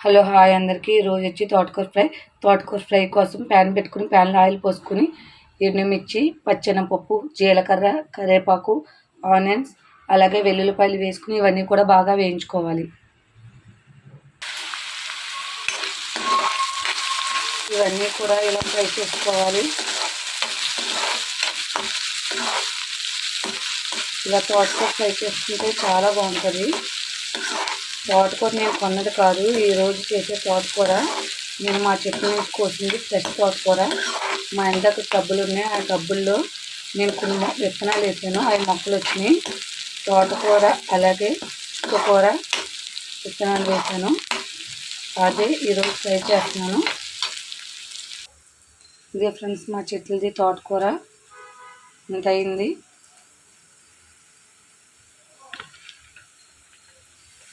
Hello hi అందరికీ. ఈరోజు వచ్చి తోటకూర ఫ్రై. తోటకూర ఫ్రై కోసం ప్యాన్ పెట్టుకుని ప్యాన్లో ఆయిల్ పోసుకుని ఎండుమిర్చి పచ్చెనపప్పు జీలకర్ర కరివేపాకు ఆనియన్స్ అలాగే వెల్లుల్లిపాయలు వేసుకుని ఇవన్నీ కూడా బాగా వేయించుకోవాలి. ఇవన్నీ కూడా ఇలా ఫ్రై చేసుకోవాలి. ఇలా తోటకూర ఫ్రై చేసుకుంటే చాలా బాగుంటుంది. తోటకూర నేను కొన్నది కాదు. ఈరోజు చేసే తోటకూర నేను మా చెట్టు నుంచి కోసింది ఫ్రెష్ తోటకూర మా ఇందాక టబ్బులు ఉన్నాయి. ఆ టబ్బుల్లో నేను కొన్ని విత్తనాలు వేసాను. అవి మొక్కలు వచ్చినాయి. తోటకూర అలాగే చుక్కకూర విత్తనాలు వేసాను. అదే ఈరోజు ట్రై చేస్తున్నాను. ఇదే ఫ్రెండ్స్ మా చెట్లది తోటకూర ఇంత అయింది.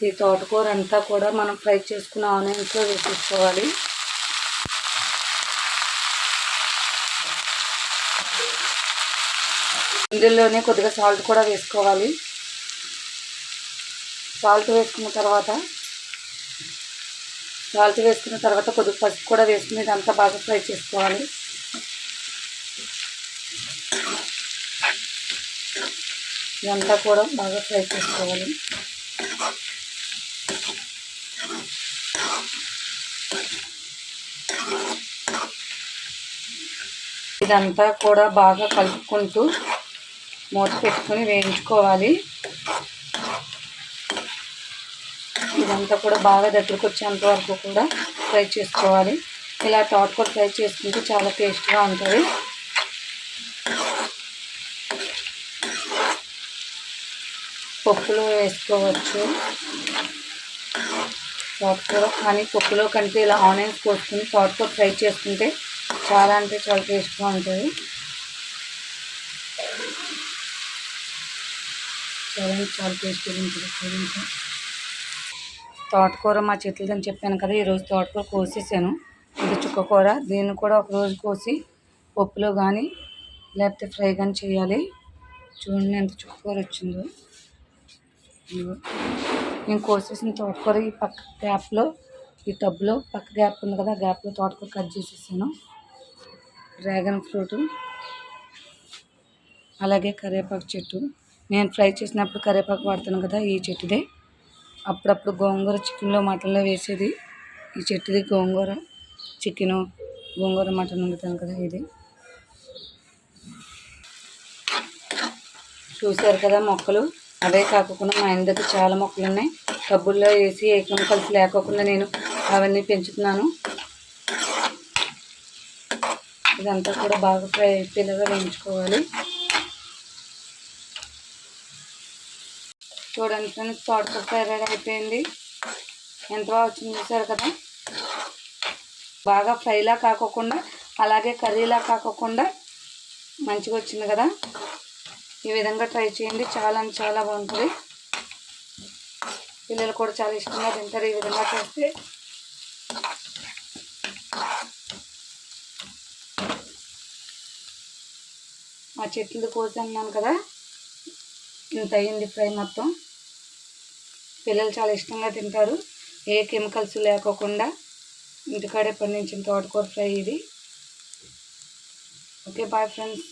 ఈ తోటకూర అంతా కూడా మనం ఫ్రై చేసుకున్న ఆనియన్స్లో వేసేసుకోవాలి. ఇందులోనే కొద్దిగా సాల్ట్ కూడా వేసుకోవాలి. సాల్ట్ వేసుకున్న తర్వాత సాల్ట్ వేసుకున్న తర్వాత కొద్దిగా పసుపు కూడా వేసుకుని ఇదంతా బాగా ఫ్రై చేసుకోవాలి. ఇదంతా కూడా బాగా ఫ్రై చేసుకోవాలి. ఇదంతా కూడా బాగా కలుపుకుంటూ మూత పెట్టుకొని వేయించుకోవాలి. ఇదంతా కూడా బాగా దగ్గరకు వచ్చేంత వరకు కూడా ఫ్రై చేసుకోవాలి. ఇలా తోటకూర ఫ్రై చేసుకుంటే చాలా టేస్ట్గా ఉంటుంది. పప్పులో వేసుకోవచ్చు. తోటకూర కానీ పప్పులో కంటే ఇలా ఆనియన్స్ కోసుకుని తోటకూర ఫ్రై చేసుకుంటే చాలా అంటే చాలా టేస్ట్గా ఉంటుంది. చాలా చాలా టేస్ట్గా ఉంటుంది చూడండి తోటకూర మా చెట్లదని చెప్పాను కదా ఈరోజు తోటకూర కోసేసాను. ఇది చుక్కకూర దీన్ని కూడా ఒక రోజు కోసి పప్పులో కానీ లేకపోతే ఫ్రై కానీ చేయాలి. చూడండి ఎంత చుక్కకూర వచ్చిందో. నేను కోసేసిన తోటకూర ఈ పక్క గ్యాప్లో ఈ టబ్లో పక్క గ్యాప్ ఉంది కదా గ్యాప్లో తోటకూర కట్ చేసేసాను. డ్రాగన్ ఫ్రూట్ అలాగే కరివేపాకు చెట్టు. నేను ఫ్రై చేసినప్పుడు కరివేపాకు వాడతాను కదా ఈ చెట్టుదే. అప్పుడప్పుడు గోంగూర చికెన్లో మటన్లో వేసేది. ఈ చెట్టుది గోంగూర చికెను గోంగూర మటన్ వండుతాను కదా ఇది. చూశారు కదా మొక్కలు? అవే కాకుండా మా ఇంటి దగ్గర చాలా మొక్కలు ఉన్నాయి టబ్బుల్లో వేసి ఏ కెమికల్స్ లేకోకుండా నేను అవన్నీ పెంచుతున్నాను. ఇదంతా కూడా బాగా ఫ్రై అయిపోయేలాగా వేయించుకోవాలి. చూడండి ఫ్రెండ్స్ తోటకూర ఫ్రై రెడీ అయిపోయింది. ఎంత బాగా వచ్చింది చూసారు కదా? బాగా ఫ్రైలా కాకోకుండా అలాగే కర్రీలా కాకోకుండా మంచిగా వచ్చింది కదా? ఈ విధంగా ట్రై చేయండి. చాలా అంటే చాలా బాగుంటుంది. పిల్లలు కూడా చాలా ఇష్టంగా తింటారు ఈ విధంగా చేస్తే. మా చెట్లు కోసన్నాను కదా. ఇంత అయ్యింది ఫ్రై మొత్తం. పిల్లలు చాలా ఇష్టంగా తింటారు. ఏ కెమికల్స్ లేకోకుండా ఇంటికాడే పండించిన తోటకూర ఫ్రై ఇది. Okay bye friends.